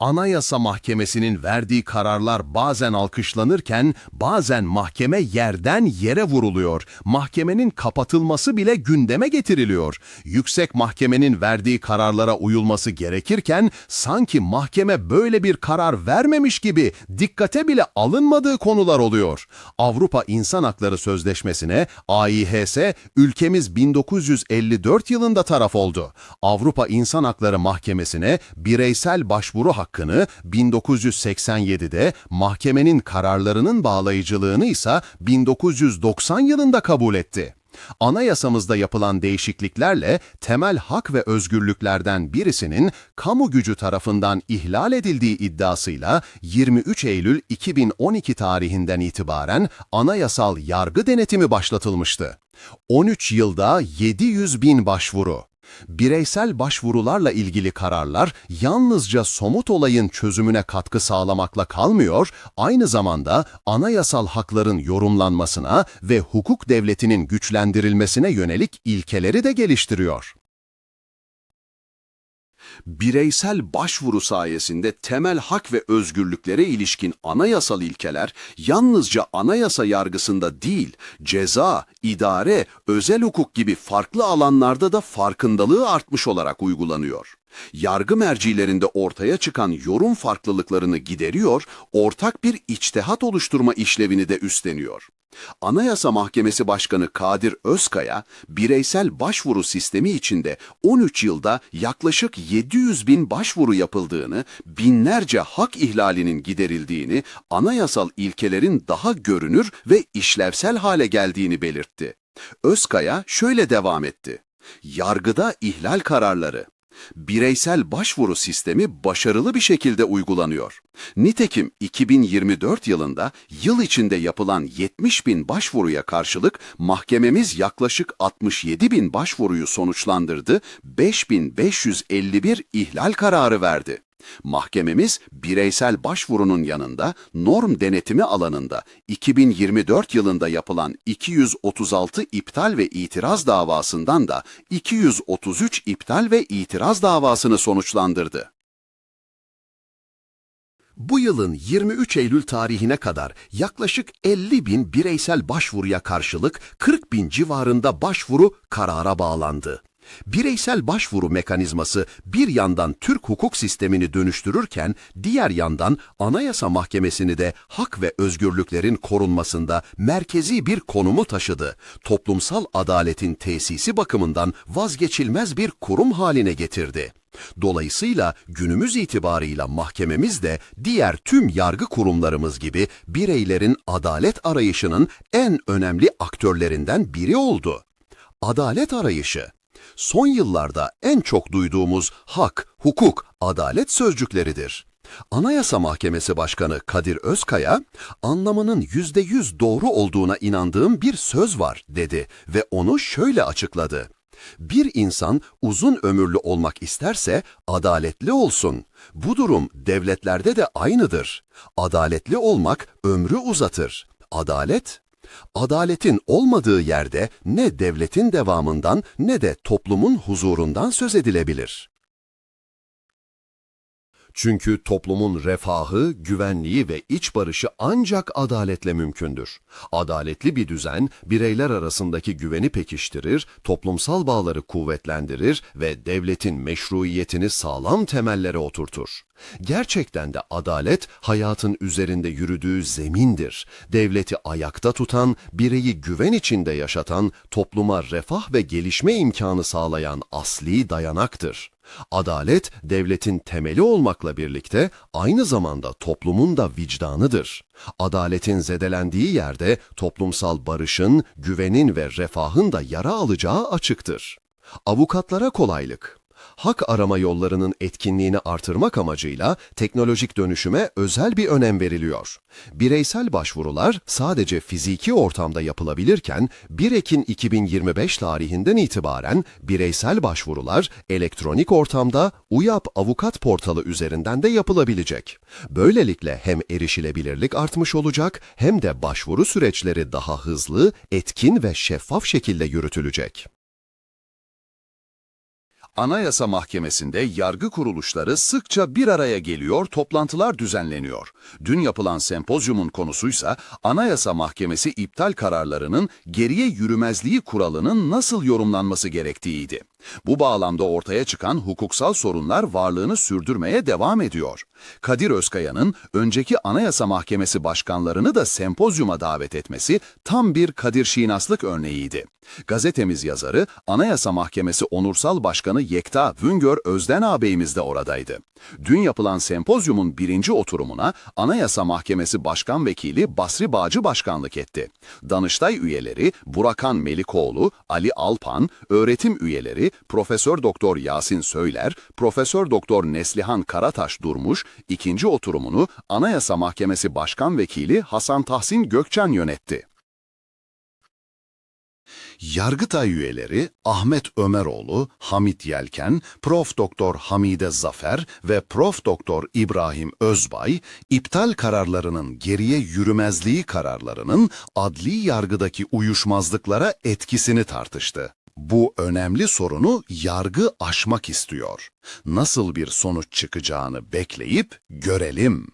Anayasa Mahkemesi'nin verdiği kararlar bazen alkışlanırken bazen mahkeme yerden yere vuruluyor. Mahkemenin kapatılması bile gündeme getiriliyor. Yüksek Mahkemenin verdiği kararlara uyulması gerekirken sanki mahkeme böyle bir karar vermemiş gibi dikkate bile alınmadığı konular oluyor. Avrupa İnsan Hakları Sözleşmesi'ne AİHS ülkemiz 1954 yılında taraf oldu. Avrupa İnsan Hakları Mahkemesi'ne bireysel başvuru hakkını 1987'de mahkemenin kararlarının bağlayıcılığını ise 1990 yılında kabul etti. Anayasamızda yapılan değişikliklerle temel hak ve özgürlüklerden birisinin kamu gücü tarafından ihlal edildiği iddiasıyla 23 Eylül 2012 tarihinden itibaren anayasal yargı denetimi başlatılmıştı. 13 yılda 700 bin başvuru. Bireysel başvurularla ilgili kararlar yalnızca somut olayın çözümüne katkı sağlamakla kalmıyor, aynı zamanda anayasal hakların yorumlanmasına ve hukuk devletinin güçlendirilmesine yönelik ilkeleri de geliştiriyor. Bireysel başvuru sayesinde temel hak ve özgürlüklere ilişkin anayasal ilkeler yalnızca anayasa yargısında değil, ceza, idare, özel hukuk gibi farklı alanlarda da farkındalığı artmış olarak uygulanıyor. Yargı mercilerinde ortaya çıkan yorum farklılıklarını gideriyor, ortak bir içtihat oluşturma işlevini de üstleniyor. Anayasa Mahkemesi Başkanı Kadir Özkaya, bireysel başvuru sistemi içinde 13 yılda yaklaşık 700 bin başvuru yapıldığını, binlerce hak ihlalinin giderildiğini, anayasal ilkelerin daha görünür ve işlevsel hale geldiğini belirtti. Özkaya şöyle devam etti. Yargıda ihlal kararları, bireysel başvuru sistemi başarılı bir şekilde uygulanıyor. Nitekim 2024 yılında yıl içinde yapılan 70 bin başvuruya karşılık mahkememiz yaklaşık 67 bin başvuruyu sonuçlandırdı, 5551 ihlal kararı verdi. Mahkememiz bireysel başvurunun yanında norm denetimi alanında 2024 yılında yapılan 236 iptal ve itiraz davasından da 233 iptal ve itiraz davasını sonuçlandırdı. Bu yılın 23 Eylül tarihine kadar yaklaşık 50 bin bireysel başvuruya karşılık 40 bin civarında başvuru karara bağlandı. Bireysel başvuru mekanizması bir yandan Türk hukuk sistemini dönüştürürken diğer yandan Anayasa Mahkemesi'ni de hak ve özgürlüklerin korunmasında merkezi bir konumu taşıdı. Toplumsal adaletin tesisi bakımından vazgeçilmez bir kurum haline getirdi. Dolayısıyla günümüz itibarıyla mahkememiz de diğer tüm yargı kurumlarımız gibi bireylerin adalet arayışının en önemli aktörlerinden biri oldu. Adalet arayışı son yıllarda en çok duyduğumuz hak, hukuk, adalet sözcükleridir. Anayasa Mahkemesi Başkanı Kadir Özkaya, anlamının yüzde yüz doğru olduğuna inandığım bir söz var dedi ve onu şöyle açıkladı. Bir insan uzun ömürlü olmak isterse adaletli olsun. Bu durum devletlerde de aynıdır. Adaletli olmak ömrü uzatır. Adalet Adaletin olmadığı yerde ne devletin devamından ne de toplumun huzurundan söz edilebilir. Çünkü toplumun refahı, güvenliği ve iç barışı ancak adaletle mümkündür. Adaletli bir düzen, bireyler arasındaki güveni pekiştirir, toplumsal bağları kuvvetlendirir ve devletin meşruiyetini sağlam temellere oturtur. Gerçekten de adalet, hayatın üzerinde yürüdüğü zemindir. Devleti ayakta tutan, bireyi güven içinde yaşatan, topluma refah ve gelişme imkanı sağlayan asli dayanaktır. Adalet, devletin temeli olmakla birlikte aynı zamanda toplumun da vicdanıdır. Adaletin zedelendiği yerde toplumsal barışın, güvenin ve refahın da yara alacağı açıktır. Avukatlara kolaylık hak arama yollarının etkinliğini artırmak amacıyla teknolojik dönüşüme özel bir önem veriliyor. Bireysel başvurular sadece fiziki ortamda yapılabilirken 1 Ekim 2025 tarihinden itibaren bireysel başvurular elektronik ortamda UYAP avukat portalı üzerinden de yapılabilecek. Böylelikle hem erişilebilirlik artmış olacak hem de başvuru süreçleri daha hızlı, etkin ve şeffaf şekilde yürütülecek. Anayasa Mahkemesi'nde yargı kuruluşları sıkça bir araya geliyor, toplantılar düzenleniyor. Dün yapılan sempozyumun konusuysa Anayasa Mahkemesi iptal kararlarının geriye yürümezliği kuralının nasıl yorumlanması gerektiğiydi. Bu bağlamda ortaya çıkan hukuksal sorunlar varlığını sürdürmeye devam ediyor. Kadir Özkaya'nın önceki Anayasa Mahkemesi başkanlarını da sempozyuma davet etmesi tam bir Kadir Şinaslık örneğiydi. Gazetemiz yazarı Anayasa Mahkemesi Onursal Başkanı Yekta Vüngör Özden ağabeyimiz de oradaydı. Dün yapılan sempozyumun birinci oturumuna Anayasa Mahkemesi Başkan Vekili Basri Bağcı başkanlık etti. Danıştay üyeleri Burakan Melikoğlu, Ali Alpan, öğretim üyeleri Profesör Doktor Yasin Söyler, Profesör Doktor Neslihan Karataş Durmuş, ikinci oturumunu Anayasa Mahkemesi Başkan Vekili Hasan Tahsin Gökçen yönetti. Yargıtay üyeleri Ahmet Ömeroğlu, Hamit Yelken, Prof. Doktor Hamide Zafer ve Prof. Doktor İbrahim Özbay, iptal kararlarının geriye yürümezliği kararlarının adli yargıdaki uyuşmazlıklara etkisini tartıştı. Bu önemli sorunu yargı aşmak istiyor. Nasıl bir sonuç çıkacağını bekleyip görelim.